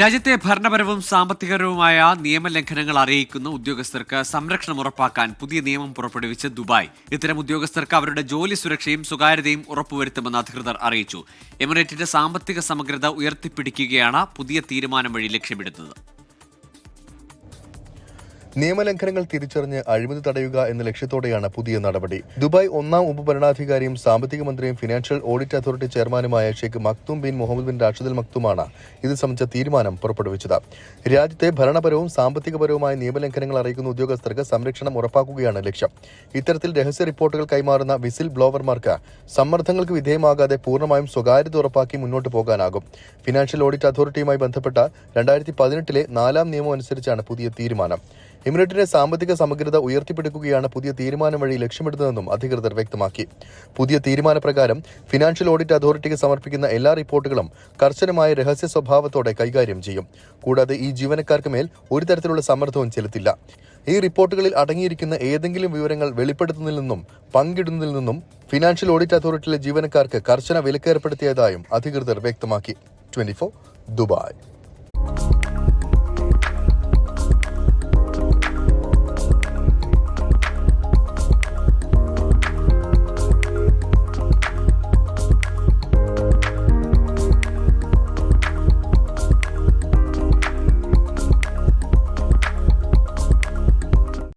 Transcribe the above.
രാജ്യത്തെ ഭരണപരവും സാമ്പത്തികപരവുമായ നിയമലംഘനങ്ങൾ അറിയിക്കുന്ന ഉദ്യോഗസ്ഥർക്ക് സംരക്ഷണം ഉറപ്പാക്കാൻ പുതിയ നിയമം പുറപ്പെടുവിച്ച് ദുബായ്. ഇത്തരം ഉദ്യോഗസ്ഥർക്ക് അവരുടെ ജോലി സുരക്ഷയും സ്വകാര്യതയും ഉറപ്പുവരുത്തുമെന്ന് അധികൃതർ അറിയിച്ചു. എമിറേറ്റിന്റെ സാമ്പത്തിക സമഗ്രത ഉയർത്തിപ്പിടിക്കുകയാണ് പുതിയ തീരുമാനം വഴി ലക്ഷ്യമിടുന്നത്. നിയമലംഘനങ്ങൾ തിരിച്ചറിഞ്ഞ് അഴിമതി തടയുക എന്ന ലക്ഷ്യത്തോടെയാണ് പുതിയ നടപടി. ദുബായ് ഒന്നാം ഉപഭരണാധികാരിയും സാമ്പത്തിക മന്ത്രിയും ഫിനാൻഷ്യൽ ഓഡിറ്റ് അതോറിറ്റി ചെയർമാനുമായ Sheikh Maktoum bin Mohammed bin റാഷിദൽ മക്തുമാണ് ഇത് സംബന്ധിച്ച തീരുമാനം പുറപ്പെടുവിച്ചത്. രാജ്യത്തെ ഭരണപരവും സാമ്പത്തികപരവുമായ നിയമലംഘനങ്ങൾ അറിയിക്കുന്ന ഉദ്യോഗസ്ഥർക്ക് സംരക്ഷണം ഉറപ്പാക്കുകയാണ് ലക്ഷ്യം. ഇത്തരത്തിൽ രഹസ്യ റിപ്പോർട്ടുകൾ കൈമാറുന്ന വിസിൽ ബ്ലോവർമാർക്ക് സമ്മർദ്ദങ്ങൾക്ക് വിധേയമാകാതെ പൂർണമായും സ്വകാര്യത ഉറപ്പാക്കി മുന്നോട്ട് പോകാനാകും. ഫിനാൻഷ്യൽ ഓഡിറ്റ് അതോറിറ്റിയുമായി ബന്ധപ്പെട്ട രണ്ടായിരത്തി പതിനെട്ടിലെ നാലാം നിയമം അനുസരിച്ചാണ് പുതിയ തീരുമാനം. എമിറേറ്റിന്റെ സാമ്പത്തിക സമഗ്രത ഉയർത്തിപ്പിടിക്കുകയാണ് പുതിയ തീരുമാനം വഴി ലക്ഷ്യമിടുന്നതെന്നും അധികൃതർ വ്യക്തമാക്കി. പുതിയ തീരുമാനപ്രകാരം ഫിനാൻഷ്യൽ ഓഡിറ്റ് അതോറിറ്റിക്ക് സമർപ്പിക്കുന്ന എല്ലാ റിപ്പോർട്ടുകളും കർശനമായ രഹസ്യ സ്വഭാവത്തോടെ കൈകാര്യം ചെയ്യും. കൂടാതെ ഈ ജീവനക്കാർക്ക് മേൽ ഒരു തരത്തിലുള്ള സമ്മർദ്ദവും ചെലുത്തില്ല. ഈ റിപ്പോർട്ടുകളിൽ അടങ്ങിയിരിക്കുന്ന ഏതെങ്കിലും വിവരങ്ങൾ വെളിപ്പെടുത്തുന്നതിൽ നിന്നും പങ്കിടുന്നതിൽ നിന്നും ഫിനാൻഷ്യൽ ഓഡിറ്റ് അതോറിറ്റിയിലെ ജീവനക്കാർക്ക് കർശന വിലക്കേർപ്പെടുത്തിയതായും അധികൃതർ വ്യക്തമാക്കി. Twenty Dubai.